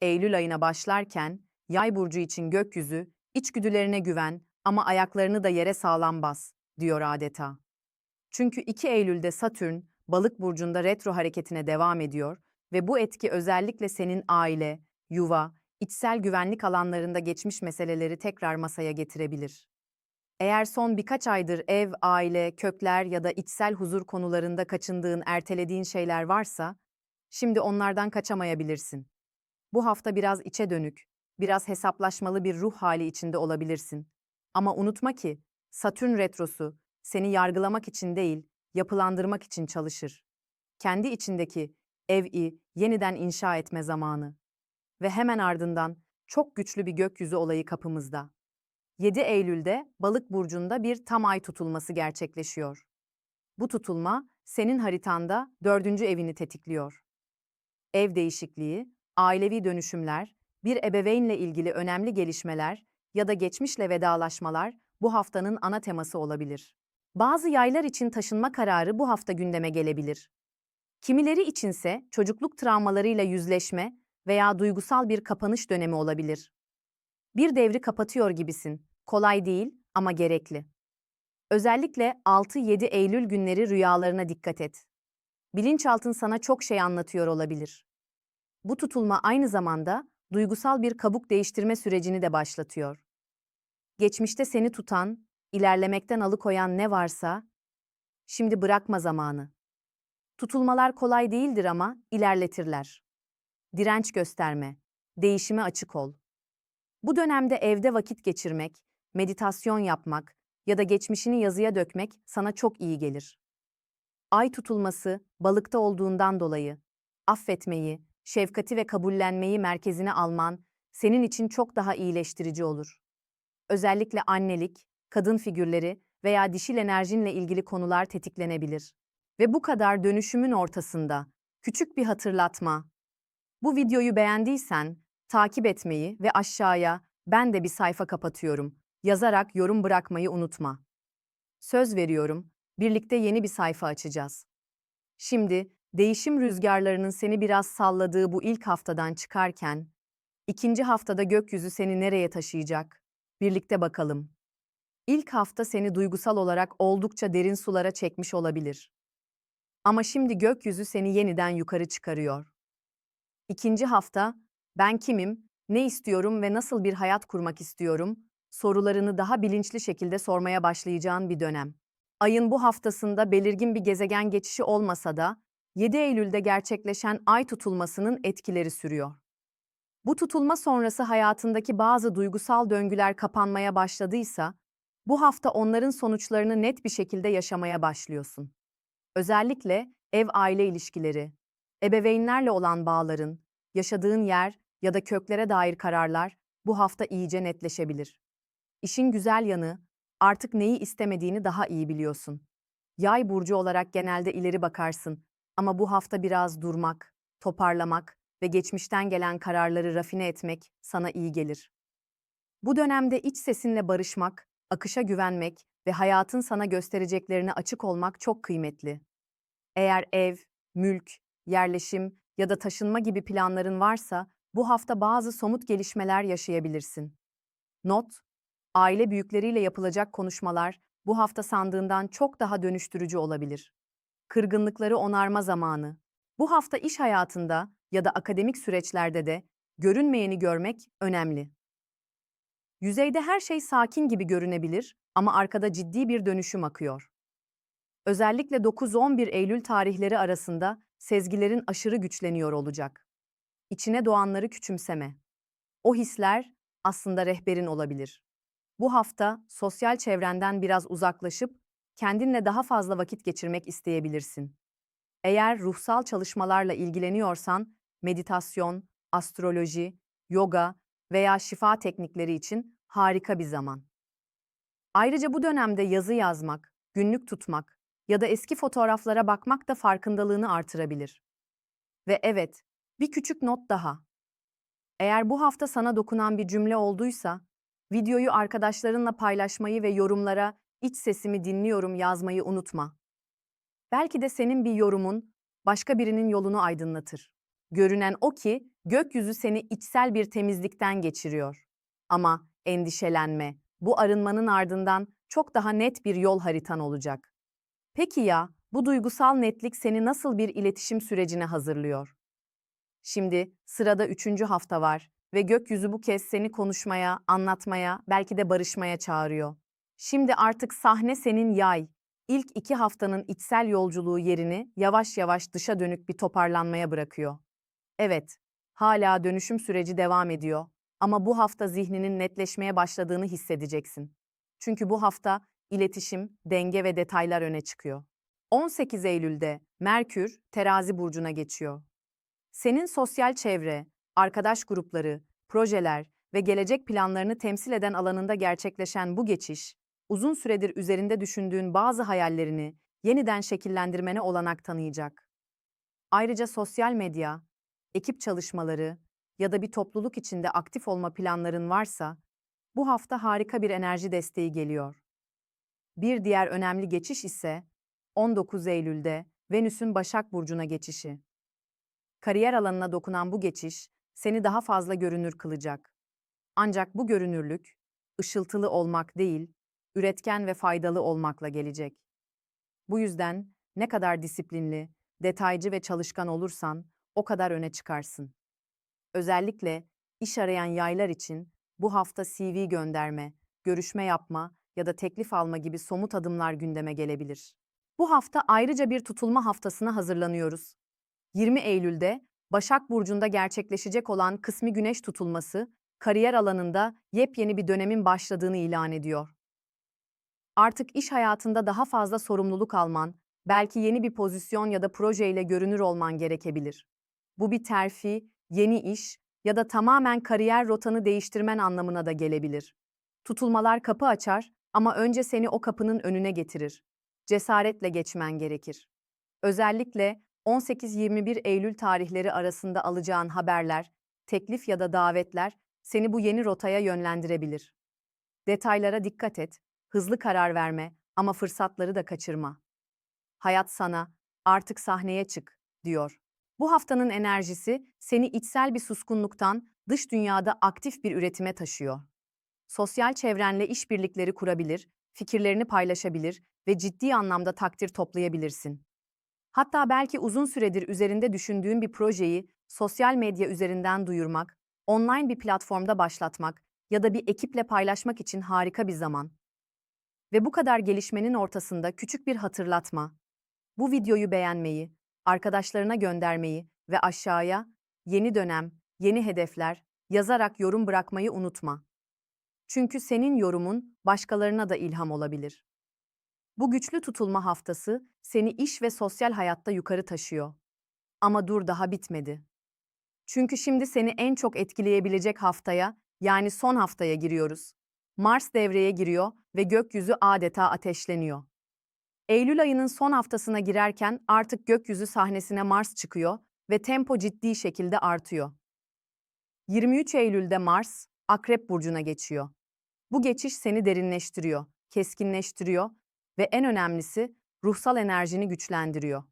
Eylül ayına başlarken Yay burcu için gökyüzü, içgüdülerine güven ama ayaklarını da yere sağlam bas diyor adeta. Çünkü 2 Eylül'de Satürn Balık burcunda retro hareketine devam ediyor ve bu etki özellikle senin aile, yuva, içsel güvenlik alanlarında geçmiş meseleleri tekrar masaya getirebilir. Eğer son birkaç aydır ev, aile, kökler ya da içsel huzur konularında kaçındığın, ertelediğin şeyler varsa, şimdi onlardan kaçamayabilirsin. Bu hafta biraz içe dönük, biraz hesaplaşmalı bir ruh hali içinde olabilirsin. Ama unutma ki, Satürn retrosu seni yargılamak için değil, yapılandırmak için çalışır. Kendi içindeki evi yeniden inşa etme zamanı. Ve hemen ardından çok güçlü bir gökyüzü olayı kapımızda. 7 Eylül'de Balık burcunda bir tam ay tutulması gerçekleşiyor. Bu tutulma senin haritanda dördüncü evini tetikliyor. Ev değişikliği, ailevi dönüşümler, bir ebeveynle ilgili önemli gelişmeler ya da geçmişle vedalaşmalar bu haftanın ana teması olabilir. Bazı yaylar için taşınma kararı bu hafta gündeme gelebilir. Kimileri içinse çocukluk travmalarıyla yüzleşme veya duygusal bir kapanış dönemi olabilir. Bir devri kapatıyor gibisin. Kolay değil ama gerekli. Özellikle 6-7 Eylül günleri rüyalarına dikkat et. Bilinçaltın sana çok şey anlatıyor olabilir. Bu tutulma aynı zamanda duygusal bir kabuk değiştirme sürecini de başlatıyor. Geçmişte seni tutan, ilerlemekten alıkoyan ne varsa, şimdi bırakma zamanı. Tutulmalar kolay değildir ama ilerletirler. Direnç gösterme, değişime açık ol. Bu dönemde evde vakit geçirmek, meditasyon yapmak ya da geçmişini yazıya dökmek sana çok iyi gelir. Ay tutulması balıkta olduğundan dolayı affetmeyi, şefkati ve kabullenmeyi merkezine alman senin için çok daha iyileştirici olur. Özellikle annelik, kadın figürleri veya dişil enerjinle ilgili konular tetiklenebilir. Ve bu kadar dönüşümün ortasında küçük bir hatırlatma. Bu videoyu beğendiysen takip etmeyi ve aşağıya ben de bir sayfa kapatıyorum yazarak yorum bırakmayı unutma. Söz veriyorum, birlikte yeni bir sayfa açacağız. Şimdi değişim rüzgarlarının seni biraz salladığı bu ilk haftadan çıkarken, ikinci haftada gökyüzü seni nereye taşıyacak? Birlikte bakalım. İlk hafta seni duygusal olarak oldukça derin sulara çekmiş olabilir. Ama şimdi gökyüzü seni yeniden yukarı çıkarıyor. İkinci hafta, ben kimim, ne istiyorum ve nasıl bir hayat kurmak istiyorum, sorularını daha bilinçli şekilde sormaya başlayacağın bir dönem. Ayın bu haftasında belirgin bir gezegen geçişi olmasa da 7 Eylül'de gerçekleşen ay tutulmasının etkileri sürüyor. Bu tutulma sonrası hayatındaki bazı duygusal döngüler kapanmaya başladıysa, bu hafta onların sonuçlarını net bir şekilde yaşamaya başlıyorsun. Özellikle ev-aile ilişkileri, ebeveynlerle olan bağların, yaşadığın yer ya da köklere dair kararlar bu hafta iyice netleşebilir. İşin güzel yanı, artık neyi istemediğini daha iyi biliyorsun. Yay burcu olarak genelde ileri bakarsın ama bu hafta biraz durmak, toparlamak ve geçmişten gelen kararları rafine etmek sana iyi gelir. Bu dönemde iç sesinle barışmak, akışa güvenmek ve hayatın sana göstereceklerine açık olmak çok kıymetli. Eğer ev, mülk, yerleşim ya da taşınma gibi planların varsa bu hafta bazı somut gelişmeler yaşayabilirsin. Not, aile büyükleriyle yapılacak konuşmalar bu hafta sandığından çok daha dönüştürücü olabilir. Kırgınlıkları onarma zamanı. Bu hafta iş hayatında ya da akademik süreçlerde de görünmeyeni görmek önemli. Yüzeyde her şey sakin gibi görünebilir ama arkada ciddi bir dönüşüm akıyor. Özellikle 9-11 Eylül tarihleri arasında sezgilerin aşırı güçleniyor olacak. İçine doğanları küçümseme. O hisler aslında rehberin olabilir. Bu hafta sosyal çevrenden biraz uzaklaşıp kendinle daha fazla vakit geçirmek isteyebilirsin. Eğer ruhsal çalışmalarla ilgileniyorsan meditasyon, astroloji, yoga veya şifa teknikleri için harika bir zaman. Ayrıca bu dönemde yazı yazmak, günlük tutmak ya da eski fotoğraflara bakmak da farkındalığını artırabilir. Ve evet, bir küçük not daha. Eğer bu hafta sana dokunan bir cümle olduysa, Videoyu arkadaşlarınla paylaşmayı ve yorumlara iç sesimi dinliyorum yazmayı unutma. Belki de senin bir yorumun başka birinin yolunu aydınlatır. Görünen o ki gökyüzü seni içsel bir temizlikten geçiriyor. Ama endişelenme. Bu arınmanın ardından çok daha net bir yol haritan olacak. Peki ya bu duygusal netlik seni nasıl bir iletişim sürecine hazırlıyor? Şimdi sırada üçüncü hafta var ve gökyüzü bu kez seni konuşmaya, anlatmaya, belki de barışmaya çağırıyor. Şimdi artık sahne senin yay. İlk iki haftanın içsel yolculuğu yerini yavaş yavaş dışa dönük bir toparlanmaya bırakıyor. Evet, hala dönüşüm süreci devam ediyor ama bu hafta zihninin netleşmeye başladığını hissedeceksin. Çünkü bu hafta iletişim, denge ve detaylar öne çıkıyor. 18 Eylül'de Merkür Terazi burcuna geçiyor. Senin sosyal çevre, arkadaş grupları, projeler ve gelecek planlarını temsil eden alanında gerçekleşen bu geçiş, uzun süredir üzerinde düşündüğün bazı hayallerini yeniden şekillendirmene olanak tanıyacak. Ayrıca sosyal medya, ekip çalışmaları ya da bir topluluk içinde aktif olma planların varsa, bu hafta harika bir enerji desteği geliyor. Bir diğer önemli geçiş ise 19 Eylül'de Venüs'ün Başak Burcu'na geçişi. Kariyer alanına dokunan bu geçiş seni daha fazla görünür kılacak. Ancak bu görünürlük, ışıltılı olmak değil, üretken ve faydalı olmakla gelecek. Bu yüzden ne kadar disiplinli, detaycı ve çalışkan olursan o kadar öne çıkarsın. Özellikle iş arayan yaylar için bu hafta CV gönderme, görüşme yapma ya da teklif alma gibi somut adımlar gündeme gelebilir. Bu hafta ayrıca bir tutulma haftasına hazırlanıyoruz. 20 Eylül'de Başak Burcu'nda gerçekleşecek olan kısmi güneş tutulması, kariyer alanında yepyeni bir dönemin başladığını ilan ediyor. Artık iş hayatında daha fazla sorumluluk alman, belki yeni bir pozisyon ya da projeyle görünür olman gerekebilir. Bu bir terfi, yeni iş ya da tamamen kariyer rotanı değiştirmen anlamına da gelebilir. Tutulmalar kapı açar ama önce seni o kapının önüne getirir. Cesaretle geçmen gerekir. Özellikle 18-21 Eylül tarihleri arasında alacağın haberler, teklif ya da davetler seni bu yeni rotaya yönlendirebilir. Detaylara dikkat et, hızlı karar verme ama fırsatları da kaçırma. Hayat sana, artık sahneye çık, diyor. Bu haftanın enerjisi seni içsel bir suskunluktan dış dünyada aktif bir üretime taşıyor. Sosyal çevrenle işbirlikleri kurabilir, fikirlerini paylaşabilir ve ciddi anlamda takdir toplayabilirsin. Hatta belki uzun süredir üzerinde düşündüğün bir projeyi sosyal medya üzerinden duyurmak, online bir platformda başlatmak ya da bir ekiple paylaşmak için harika bir zaman. Ve bu kadar gelişmenin ortasında küçük bir hatırlatma. Bu videoyu beğenmeyi, arkadaşlarına göndermeyi ve aşağıya yeni dönem, yeni hedefler yazarak yorum bırakmayı unutma. Çünkü senin yorumun başkalarına da ilham olabilir. Bu güçlü tutulma haftası seni iş ve sosyal hayatta yukarı taşıyor. Ama dur daha bitmedi. Çünkü şimdi seni en çok etkileyebilecek haftaya, yani son haftaya giriyoruz. Mars devreye giriyor ve gökyüzü adeta ateşleniyor. Eylül ayının son haftasına girerken artık gökyüzü sahnesine Mars çıkıyor ve tempo ciddi şekilde artıyor. 23 Eylül'de Mars, Akrep Burcu'na geçiyor. Bu geçiş seni derinleştiriyor, keskinleştiriyor ve en önemlisi ruhsal enerjini güçlendiriyor.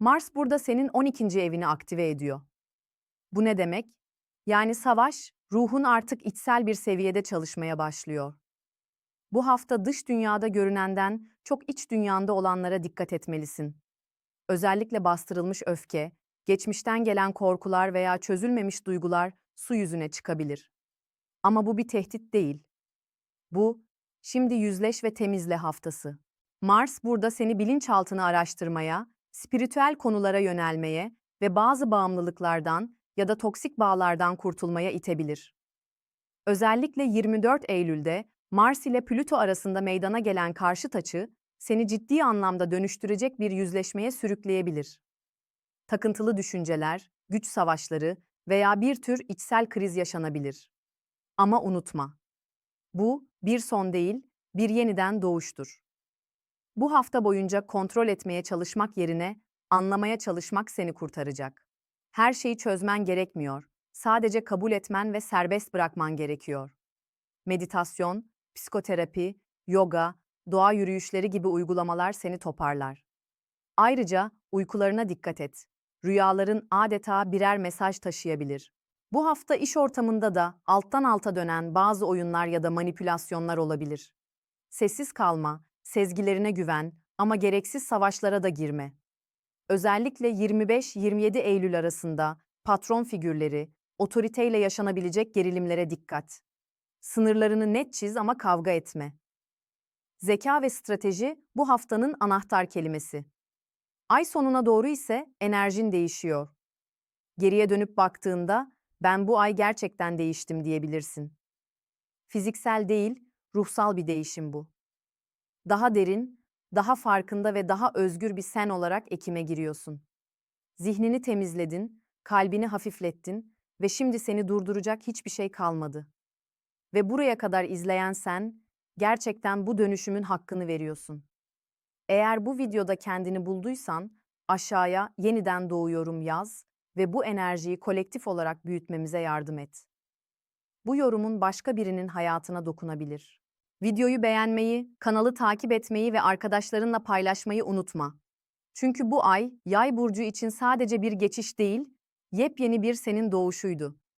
Mars burada senin 12. evini aktive ediyor. Bu ne demek? Yani savaş, ruhun artık içsel bir seviyede çalışmaya başlıyor. Bu hafta dış dünyada görünenden çok iç dünyanda olanlara dikkat etmelisin. Özellikle bastırılmış öfke, geçmişten gelen korkular veya çözülmemiş duygular su yüzüne çıkabilir. Ama bu bir tehdit değil. Bu, şimdi yüzleş ve temizle haftası. Mars burada seni bilinçaltını araştırmaya, spiritüel konulara yönelmeye ve bazı bağımlılıklardan ya da toksik bağlardan kurtulmaya itebilir. Özellikle 24 Eylül'de Mars ile Plüto arasında meydana gelen karşıt açı, seni ciddi anlamda dönüştürecek bir yüzleşmeye sürükleyebilir. Takıntılı düşünceler, güç savaşları veya bir tür içsel kriz yaşanabilir. Ama unutma. Bu bir son değil, bir yeniden doğuştur. Bu hafta boyunca kontrol etmeye çalışmak yerine anlamaya çalışmak seni kurtaracak. Her şeyi çözmen gerekmiyor. Sadece kabul etmen ve serbest bırakman gerekiyor. Meditasyon, psikoterapi, yoga, doğa yürüyüşleri gibi uygulamalar seni toparlar. Ayrıca uykularına dikkat et. rüyaların adeta birer mesaj taşıyabilir. Bu hafta iş ortamında da alttan alta dönen bazı oyunlar ya da manipülasyonlar olabilir. Sessiz kalma, sezgilerine güven ama gereksiz savaşlara da girme. Özellikle 25-27 Eylül arasında patron figürleri, otoriteyle yaşanabilecek gerilimlere dikkat. Sınırlarını net çiz ama kavga etme. Zeka ve strateji bu haftanın anahtar kelimesi. Ay sonuna doğru ise enerjin değişiyor. Geriye dönüp baktığında ben bu ay gerçekten değiştim diyebilirsin. Fiziksel değil, ruhsal bir değişim bu. Daha derin, daha farkında ve daha özgür bir sen olarak ekime giriyorsun. Zihnini temizledin, kalbini hafiflettin ve şimdi seni durduracak hiçbir şey kalmadı. Ve buraya kadar izleyen sen, gerçekten bu dönüşümün hakkını veriyorsun. Eğer bu videoda kendini bulduysan, aşağıya yeniden doğuyorum yaz ve bu enerjiyi kolektif olarak büyütmemize yardım et. Bu yorumun başka birinin hayatına dokunabilir. Videoyu beğenmeyi, kanalı takip etmeyi ve arkadaşlarınla paylaşmayı unutma. Çünkü bu ay, Yay burcu için sadece bir geçiş değil, yepyeni bir senin doğuşuydu.